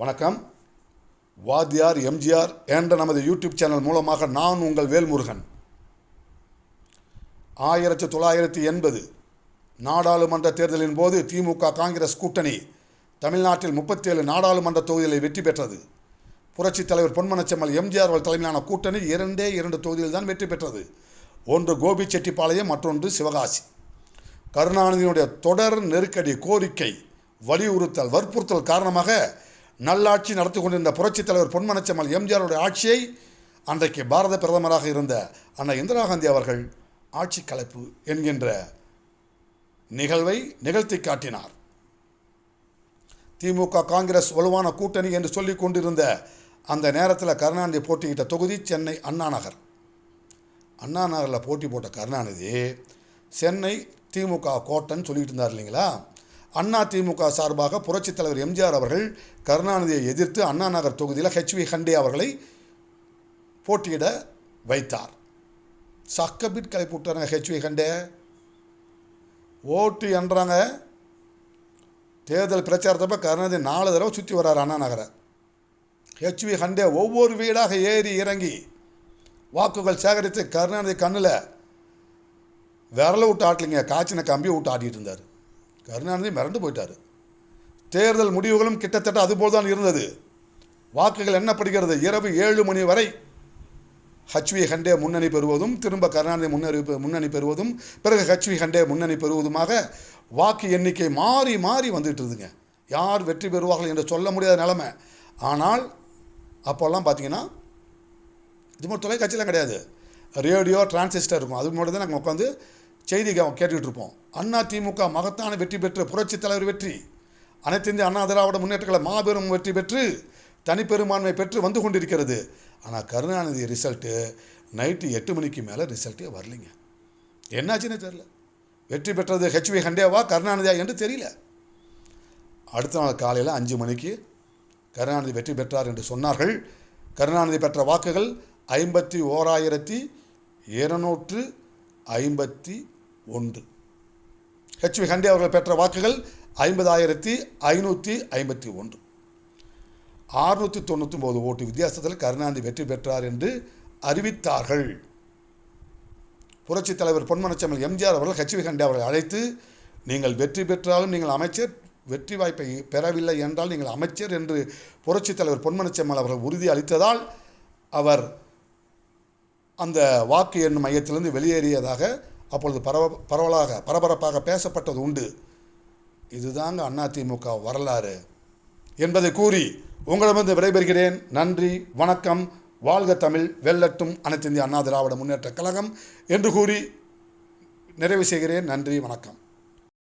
வணக்கம். வாத்தியார் எம்ஜிஆர் என்ற நமது யூடியூப் சேனல் மூலமாக நான் உங்கள் வேல்முருகன். ஆயிரத்தி தொள்ளாயிரத்தி எண்பது நாடாளுமன்ற தேர்தலின் போது திமுக காங்கிரஸ் கூட்டணி தமிழ்நாட்டில் முப்பத்தேழு நாடாளுமன்ற தொகுதிகளை வெற்றி பெற்றது. புரட்சித் தலைவர் பொன்மனச்செம்மல் எம்ஜிஆர் அவர்கள் தலைமையிலான கூட்டணி இரண்டே இரண்டு தொகுதியில் தான் வெற்றி பெற்றது. ஒன்று கோபி செட்டிப்பாளையம் மற்றொன்று சிவகாசி. கருணாநிதியினுடைய தொடர் நெருக்கடி கோரிக்கை வலியுறுத்தல் வற்புறுத்தல் காரணமாக நல்லாட்சி நடத்தி கொண்டிருந்த புரட்சித் தலைவர் பொன்மனச்செம்மல் எம்ஜிஆருடைய ஆட்சியை அன்றைக்கு பாரத பிரதமராக இருந்த அண்ணா இந்திரா காந்தி அவர்கள் ஆட்சி கலைப்பு என்கின்ற நிகழ்வை நிகழ்த்தி காட்டினார். திமுக காங்கிரஸ் வலுவான கூட்டணி என்று சொல்லிக் கொண்டிருந்த அந்த நேரத்தில் கருணாநிதி போட்டியிட்ட தொகுதி சென்னை அண்ணா நகர். அண்ணா நகரில் போட்டி போட்ட கருணாநிதி சென்னை திமுக கோட்டைன்னு சொல்லிட்டு இருந்தார் இல்லைங்களா? அண்ணா திமுக சார்பாக புரட்சித் தலைவர் எம்ஜிஆர் அவர்கள் கருணாநிதியை எதிர்த்து அண்ணா நகர் தொகுதியில் ஹெச்வி ஹண்டே அவர்களை போட்டியிட வைத்தார். சக்கபிட் கிளப்பி விட்டாருங்க ஹெச்வி ஹண்டே ஓட்டு என்றாங்க. தேர்தல் பிரச்சாரத்தப்ப கருணாநிதி நாலு தடவை சுற்றி வர்றார் அண்ணா நகரை. ஹெச்வி ஹண்டே ஒவ்வொரு வீடாக ஏறி இறங்கி வாக்குகள் சேகரித்து கருணாநிதி கண்ணில் விரல விட்டு ஆட்டலிங்க காய்ச்சின கம்பியை விட்டு ஆட்டிகிட்டு இருந்தார். கருணாநிதி மிரண்டு போயிட்டார். தேர்தல் முடிவுகளும் கிட்டத்தட்ட அதுபோல் தான் இருந்தது. வாக்குகள் எண்ணப்படுகிறது இரவு ஏழு மணி வரை ஹச்வி ஹண்டே முன்னணி பெறுவதும் திரும்ப கருணாநிதி முன்னணி முன்னணி பெறுவதும் பிறகு ஹச்வி ஹண்டே முன்னணி பெறுவதுமாக வாக்கு எண்ணிக்கை மாறி மாறி வந்துட்டு இருந்துங்க. யார் வெற்றி பெறுவார்கள் என்று சொல்ல முடியாத நிலைமை. ஆனால் அப்போல்லாம் பார்த்தீங்கன்னா இது மட்டும் தொலைக்காட்சியெலாம் கிடையாது. ரேடியோ டிரான்சிஸ்டர் இருக்கும். அது மட்டும் தான் நாங்கள் உட்காந்து செய்தி கேட்டுக்கிட்டு இருப்போம் அண்ணா திமுக மகத்தான வெற்றி பெற்ற புரட்சி தலைவர் வெற்றி. அனைத்து இந்திய அண்ணா திராவிட முன்னேற்றங்களை மாபெரும் வெற்றி பெற்று தனிப்பெரும்பான்மை பெற்று வந்து கொண்டிருக்கிறது. ஆனால் கருணாநிதி ரிசல்ட்டு நைட்டு எட்டு மணிக்கு மேலே ரிசல்ட்டே வரலைங்க. என்னாச்சுன்னு தெரில வெற்றி பெற்றது ஹெச்வி ஹண்டேவா கருணாநிதியா என்று தெரியல. அடுத்த நாள் காலையில் அஞ்சு மணிக்கு கருணாநிதி வெற்றி பெற்றார் என்று சொன்னார்கள். கருணாநிதி பெற்ற வாக்குகள் ஐம்பத்தி ஓராயிரத்தி இருநூற்று ஐம்பத்தி ஒன்று. ஹெச்வி ஹண்டே அவர்கள் பெற்ற வாக்குகள் ஐம்பதாயிரத்தி ஐநூற்றி ஐம்பத்தி ஒன்று. ஆறுநூற்றி தொண்ணூற்றி ஒம்பது ஓட்டு வித்தியாசத்தில் கருணாநிதி வெற்றி பெற்றார் என்று அறிவித்தார்கள். புரட்சித் தலைவர் பொன்மனச்செம்மல் எம்ஜிஆர் அவர்கள் ஹெச்வி ஹண்டே அவர்களை அழைத்து நீங்கள் வெற்றி பெற்றாலும் நீங்கள் அமைச்சர் வெற்றி வாய்ப்பை பெறவில்லை என்றால் நீங்கள் அமைச்சர் என்று புரட்சித் தலைவர் பொன்மனச்செம்மல் அவர்கள் உறுதி அளித்ததால் அவர் அந்த வாக்கு எண்ணும் மையத்திலிருந்து வெளியேறியதாக அப்பொழுது பரவ பரவலாக பரபரப்பாக பேசப்பட்டது உண்டு. இதுதாங்க அதிமுக வரலாறு. என்பதை கூறி உங்களிடமிருந்து விடைபெறுகிறேன். நன்றி வணக்கம். வாழ்க தமிழ் வெல்லட்டும் அனைத்து இந்திய அண்ணா திராவிட முன்னேற்ற கழகம் என்று கூறி நிறைவு செய்கிறேன். நன்றி வணக்கம்.